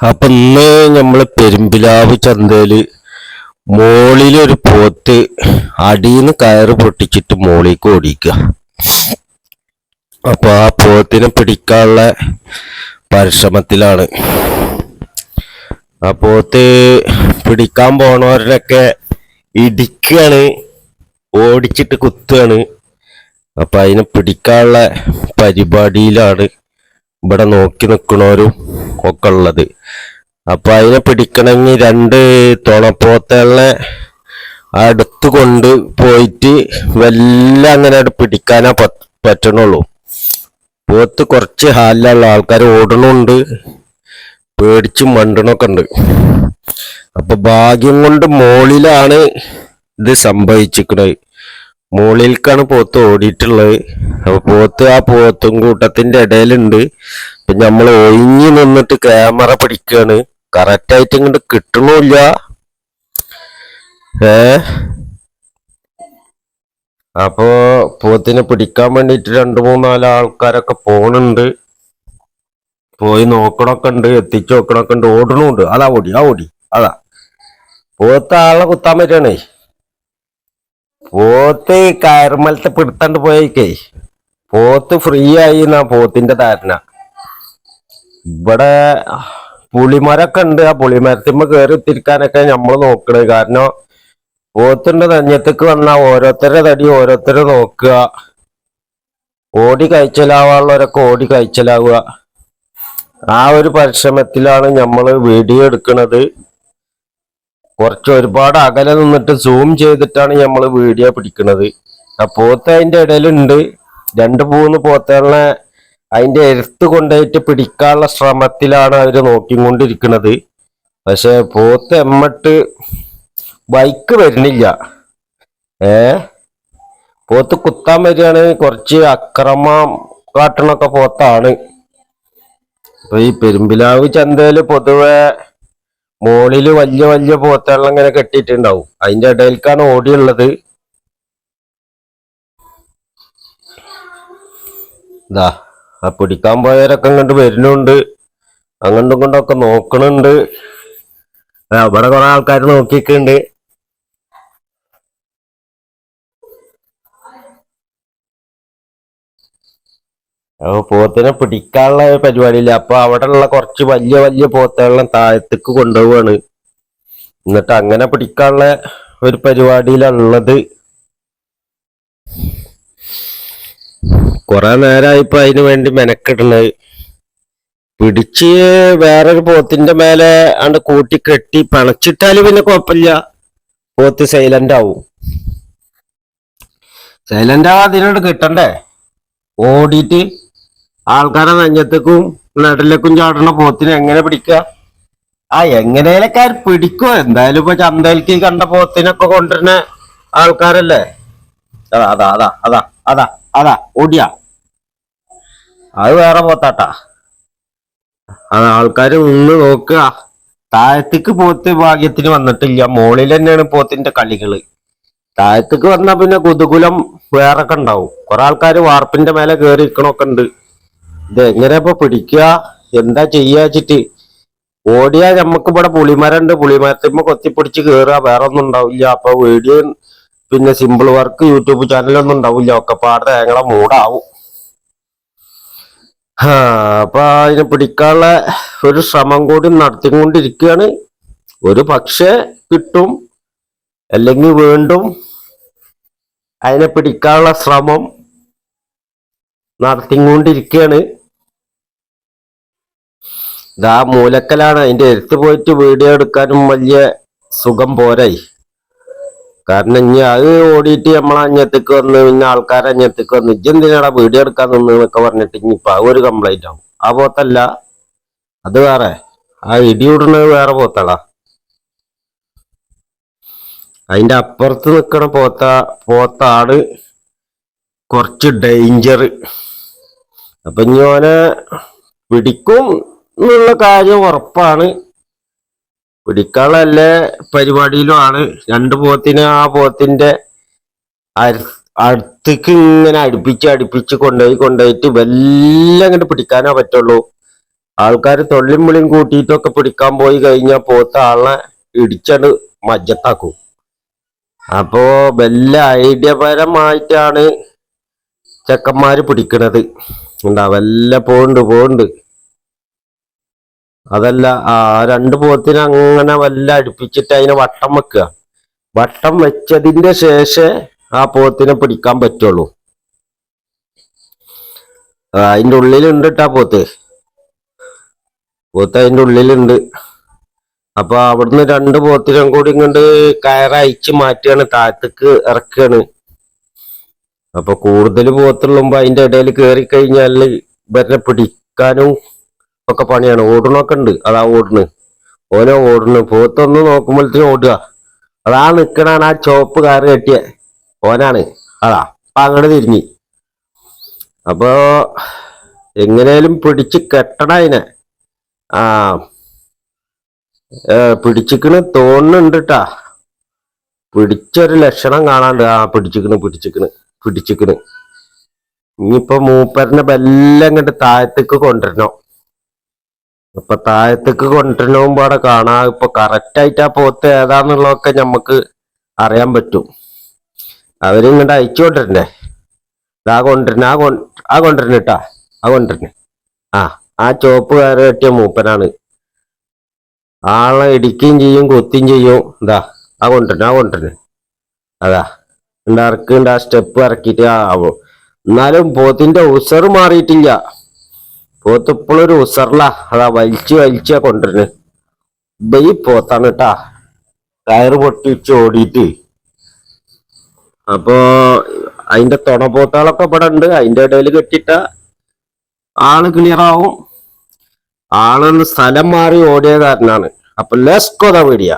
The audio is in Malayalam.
അപ്പൊ ഇന്ന് നമ്മൾ പെരുമ്പിലാവ് ചന്തയിൽ മോളിലൊരു പോത്ത് അടിയിന്ന് കയറ് പൊട്ടിച്ചിട്ട് മോളിലേക്ക് ഓടിക്കുക അപ്പൊ ആ പോത്തിനെ പിടിക്കാനുള്ള പരിശ്രമത്തിലാണ്. ആ പോത്ത് പിടിക്കാൻ പോണവരൊക്കെ ഇടിക്കാണ് ഓടിച്ചിട്ട് കുത്തുകയാണ് അപ്പൊ അതിനെ പിടിക്കാനുള്ള പരിപാടിയിലാണ് ഇവിടെ നോക്കി നിൽക്കണവരും ഒക്കെ ഉള്ളത്. അപ്പൊ അതിനെ പിടിക്കണമെങ്കിൽ രണ്ട് തുണപ്പോത്തുകളെ അടുത്ത് കൊണ്ട് പോയിട്ട് വല്ല അങ്ങനെ പിടിക്കാനാ പറ്റണുള്ളൂ. പോത്ത് കുറച്ച് ഹാലിലുള്ള ആൾക്കാർ ഓടണുണ്ട്. പേടിച്ച് മണ്ടണൊക്കെ ഉണ്ട്. അപ്പൊ ഭാഗ്യം കൊണ്ട് മോളിലാണ് ഇത് സംഭവിച്ചിരിക്കുന്നത് മുകളിലേക്കാണ് പോത്ത് ഓടിയിട്ടുള്ളത്. അപ്പൊ പോത്ത് ആ പോത്തും കൂട്ടത്തിന്റെ ഇടയിലുണ്ട്. അപ്പൊ നമ്മൾ ഒഴിഞ്ഞു നിന്നിട്ട് ക്യാമറ പിടിക്കാണ്. കറക്റ്റ് ആയിട്ട് ഇങ്ങോട്ട് കിട്ടണില്ല. ഏ? അപ്പോ പോത്തിനെ പിടിക്കാൻ വേണ്ടിട്ട് രണ്ടു മൂന്നാൽ ആൾക്കാരൊക്കെ പോണുണ്ട്. പോയി നോക്കണൊക്കെ ഉണ്ട് എത്തിച്ചു നോക്കണൊക്കെ ഉണ്ട് ഓടണുണ്ട്. അതാ ഓടി ആ ഓടി അതാ. പോത്ത് ആളെ കുത്താൻ പറ്റണേ? പോത്ത് കയർമലത്തെ പിടുത്തണ്ട് പോയേക്കേ. പോത്ത് ഫ്രീ ആയി എന്നാ പോത്തിന്റെ ധാരണ. ഇവിടെ പുളിമരൊക്കെ ഉണ്ട്. ആ പുളിമരത്തിമ്മ കയറി തിരിക്കാനൊക്കെ നമ്മൾ നോക്കണത് കാരണം പോത്തിന്റെ ധന്യത്തേക്ക് വന്ന ഓരോരുത്തരുടെ തടി ഓരോരുത്തരെ നോക്കുക. ഓടി കഴിച്ചലാവാനുള്ളവരൊക്കെ ഓടി കഴിച്ചലാവുക ആ ഒരു പരിശ്രമത്തിലാണ് നമ്മൾ വീഡിയോ എടുക്കുന്നത് കുറച്ച് ഒരുപാട് അകലെ നിന്നിട്ട് സൂം ചെയ്തിട്ടാണ് നമ്മൾ വീഡിയോ പിടിക്കുന്നത് ആ പോത്ത് അതിന്റെ ഇടയിലുണ്ട്. രണ്ട് മൂന്ന് പോത്തുകളെ അതിന്റെ എഴുത്ത് കൊണ്ടുപോയിട്ട് പിടിക്കാനുള്ള ശ്രമത്തിലാണ് അവർ നോക്കിക്കൊണ്ടിരിക്കുന്നത്. പക്ഷെ പോത്ത് എമ്മട്ട് ബൈക്ക് വരുന്നില്ല. ഏ? പോത്ത് കുത്താൻ വരികയാണ്. കുറച്ച് അക്രമം കാട്ടണൊക്കെ പോത്താണ്. അപ്പൊ ഈ പെരുമ്പിലാവ് ചന്തയിൽ പൊതുവെ മോളിൽ വലിയ വലിയ പോത്തുകൾ ഇങ്ങനെ കെട്ടിയിട്ടുണ്ടാവും. അതിന്റെ ഇടയിലേക്കാണ് ഓടിയുള്ളത്. ഇതാ ആ പിടിക്കാൻ പോയവരൊക്കെ ഇങ്ങോട്ട് വരുന്നുണ്ട്. അങ്ങോട്ടും ഇങ്ങോട്ടൊക്കെ നോക്കണുണ്ട്. അവിടെ കുറെ ആൾക്കാർ നോക്കിക്കുന്നുണ്ട് അപ്പൊ പോത്തിനെ പിടിക്കാനുള്ള പരിപാടിയില്ല. അപ്പൊ അവിടെ ഉള്ള കുറച്ച് വലിയ വലിയ പോത്തകളെല്ലാം താഴത്തേക്ക് കൊണ്ടുപോവാണ്. എന്നിട്ട് അങ്ങനെ പിടിക്കാനുള്ള ഒരു പരിപാടിയിലുള്ളത് കുറെ നേരമായി ഇപ്പൊ അതിനു വേണ്ടി മെനക്കിടുന്നത് പിടിച്ച് വേറൊരു പോത്തിന്റെ മേലെ അണ്ട് കൂട്ടി കെട്ടി പണച്ചിട്ടാൽ പിന്നെ കുഴപ്പമില്ല പോത്ത് സൈലന്റ് ആവും സൈലന്റ് ആവാ അതിനോട് കിട്ടണ്ടേ? ഓടിയിട്ട് ആൾക്കാരെ നെഞ്ഞത്തേക്കും നടുലേക്കും ചാടണ പോത്തിനെ എങ്ങനെ പിടിക്കുക ആ എങ്ങനെയൊക്കെ പിടിക്കോ. എന്തായാലും ഇപ്പൊ ചന്തയിലേക്ക് കണ്ട പോത്തിനൊക്കെ കൊണ്ടുവരുന്ന ആൾക്കാരല്ലേ? അതാ അതാ അതാ അതാ അതാ. അതാ ഓടിയ. അത് വേറെ പോത്താട്ടാ. അത് ആൾക്കാര് നിന്ന് നോക്കുക. താഴത്തേക്ക് പോത്ത് ഭാഗ്യത്തിന് വന്നിട്ടില്ല. മോളിൽ തന്നെയാണ് പോത്തിന്റെ കളികൾ. താഴത്തേക്ക് വന്നാ പിന്നെ കുതുകുലം ഒക്കെ ഉണ്ടാവും. കുറെ ആൾക്കാര് വാർപ്പിന്റെ മേലെ കയറി ഇരിക്കണൊക്കെ ഉണ്ട്. ഇത് എങ്ങനെ ഇപ്പൊ പിടിക്കുക? എന്താ ചെയ്യാച്ചിട്ട് ഓടിയാ നമ്മക്ക് ഇവിടെ പുളിമരണ്ട്. പുളിമരത്തിമ്മ കൊത്തിപ്പിടിച്ച് കേറുക. വേറെ ഒന്നും ഉണ്ടാവില്ല. അപ്പൊ വീഡിയോ പിന്നെ സിമ്പിൾ വർക്ക് യൂട്യൂബ് ചാനലൊന്നും ഉണ്ടാവില്ല. ഒക്കെ പാടെ ഞങ്ങളെ മൂടാവും. അപ്പൊ അതിനെ പിടിക്കാനുള്ള ഒരു ശ്രമം കൂടി നടത്തിക്കൊണ്ടിരിക്കുകയാണ്. ഒരു പക്ഷേ കിട്ടും അല്ലെങ്കിൽ വീണ്ടും അതിനെ പിടിക്കാനുള്ള ശ്രമം നടത്തിക്കൊണ്ടിരിക്കുകയാണ്. ഇതാ മൂലക്കലാണ്. അതിന്റെ എടുത്ത് പോയിട്ട് വീഡിയോ എടുക്കാനും വലിയ സുഖം പോരായി. കാരണം ഇനി അത് ഓടിയിട്ട് നമ്മളെ അഞ്ഞത്തേക്ക് വന്ന് പിന്നെ ആൾക്കാരെ അഞ്ഞത്തേക്ക് വന്ന് ഇജ്ജെന്തിനാടാ വീഡിയോ എടുക്കാൻ നിന്ന് എന്നൊക്കെ പറഞ്ഞിട്ട് ഇനിയിപ്പോ ആ ഒരു കംപ്ലൈന്റ് ആവും. ആ പോത്തല്ല അത് വേറെ. ആ ഇടി വിടുന്നത് വേറെ പോത്തടാ. അതിന്റെ അപ്പുറത്ത് നിൽക്കണ പോത്ത പോത്താണ് കുറച്ച് ഡേഞ്ചർ അപ്പൊ ഇനി ഓനെ പിടിക്കും എന്നുള്ള കാര്യം ഉറപ്പാണ്. പിടിക്കാനുള്ള എല്ലാ പരിപാടിയിലും ആണ് രണ്ട് പോത്തിനെ ആ പോത്തിന്റെ അടുത്തേക്ക് ഇങ്ങനെ അടുപ്പിച്ച് അടുപ്പിച്ച് കൊണ്ടുപോയി കൊണ്ടുപോയിട്ട് വല്ല അങ്ങോട്ട് പിടിക്കാനേ പറ്റുള്ളൂ. ആൾക്കാർ തൊള്ളിയും വിളിയും കൂട്ടിയിട്ടൊക്കെ പിടിക്കാൻ പോയി കഴിഞ്ഞാൽ പോത്ത ആളെ ഇടിച്ചത് മജ്ജത്താക്കും. അപ്പോ വല്ല ഐഡിയപരമായിട്ടാണ് ചെക്കന്മാര് പിടിക്കണത്. ഉണ്ടാ വല്ല പോണ്ട് പോണ്ട്. അതല്ല ആ രണ്ട് പോത്തിനെ അങ്ങനെ വല്ല അടുപ്പിച്ചിട്ട് അതിനെ വട്ടം വെക്കുക. വട്ടം വെച്ചതിന്റെ ശേഷം ആ പോത്തിനെ പിടിക്കാൻ പറ്റുള്ളൂ. അതിന്റെ ഉള്ളിലുണ്ട് ആ പോത്ത്. പോത്ത് അതിന്റെ ഉള്ളിലുണ്ട്. അപ്പൊ അവിടുന്ന് രണ്ട് പോത്തിനും കൂടി ഇങ്ങോട്ട് കയറയച്ച് മാറ്റുകയാണ് താഴത്തേക്ക് ഇറക്കുകയാണ്. അപ്പൊ കൂടുതൽ പോത്തുള്ളുമ്പോ അതിന്റെ ഇടയിൽ കയറി കഴിഞ്ഞാൽ ഇവരെ പിടിക്കാനും ഒക്കെ പണിയാണ്. ഓടണൊക്കെ ഉണ്ട്. അതാ ഓടണ് ഓനെ ഓടണ് പോത്തൊന്ന് നോക്കുമ്പോഴത്തേനും ഓടുക. അതാ നിക്കണാണ് ആ ചോപ്പ് കാറ് കെട്ടിയ. ഓനാണ്. അതാ. അപ്പൊ അങ്ങോട്ട് തിരിഞ്ഞ്. അപ്പോ എങ്ങനെയാലും പിടിച്ച് കെട്ടണ അതിനെ ആ. പിടിച്ചിക്കണ് തോന്നുന്നുണ്ട് പിടിച്ചൊരു ലക്ഷണം കാണാണ്ട് ആ പിടിച്ചിക്കണ് പിടിച്ചിക്കണ് പിടിച്ചിക്കണ്. ഇനിയിപ്പോ മൂപ്പരനെ ബെല്ലാം കണ്ട് താഴത്തേക്ക് കൊണ്ടുവരണം. അപ്പൊ താഴത്തേക്ക് കൊണ്ടുവരണവും അവിടെ കാണാ. ഇപ്പൊ കറക്റ്റ് ആയിട്ട് ആ പോത്ത് ഏതാന്നുള്ളതൊക്കെ ഞമ്മക്ക് അറിയാൻ പറ്റും. അവരിങ്ങോട്ട് അയച്ചു കൊണ്ടിരുന്നേ ആ കൊണ്ടുവരണ ആ കൊ ആ കൊണ്ടുവരണ കേട്ടാ ആ കൊണ്ടുവരണേ ആ ആ ചോപ്പ് കയറി കെട്ടിയ മൂപ്പനാണ്. ആളെ ഇടിക്കുകയും ചെയ്യും കൊത്തുകയും ചെയ്യും. എന്താ ആ കൊണ്ടുവരണ ആ കൊണ്ടിരുന്നെ അതാ. ഉണ്ട് ആ സ്റ്റെപ്പ് ഇറക്കിയിട്ട് ആ ആവോ എന്നാലും പോത്തിന്റെ ഉസർ മാറിയിട്ടില്ല. പോത്ത് ഇപ്പോഴും ഒരു ഉസറില. അതാ വലിച്ച് വലിച്ചാ കൊണ്ടുവരുന്നത് ഈ പോത്താണ് കേട്ടാ കയറ് പൊട്ടിച്ച് ഓടിയിട്ട്. അപ്പോ അതിന്റെ തുണപോത്തുകളൊക്കെ ഇവിടെ ഉണ്ട്. അതിന്റെ ഇടയിൽ കെട്ടിട്ട ആൾ ക്ലിയർ ആവും. ആളൊന്ന് സ്ഥലം മാറി ഓടിയ കാരനാണ്. അപ്പൊ ലെസ്കോത വീടിയ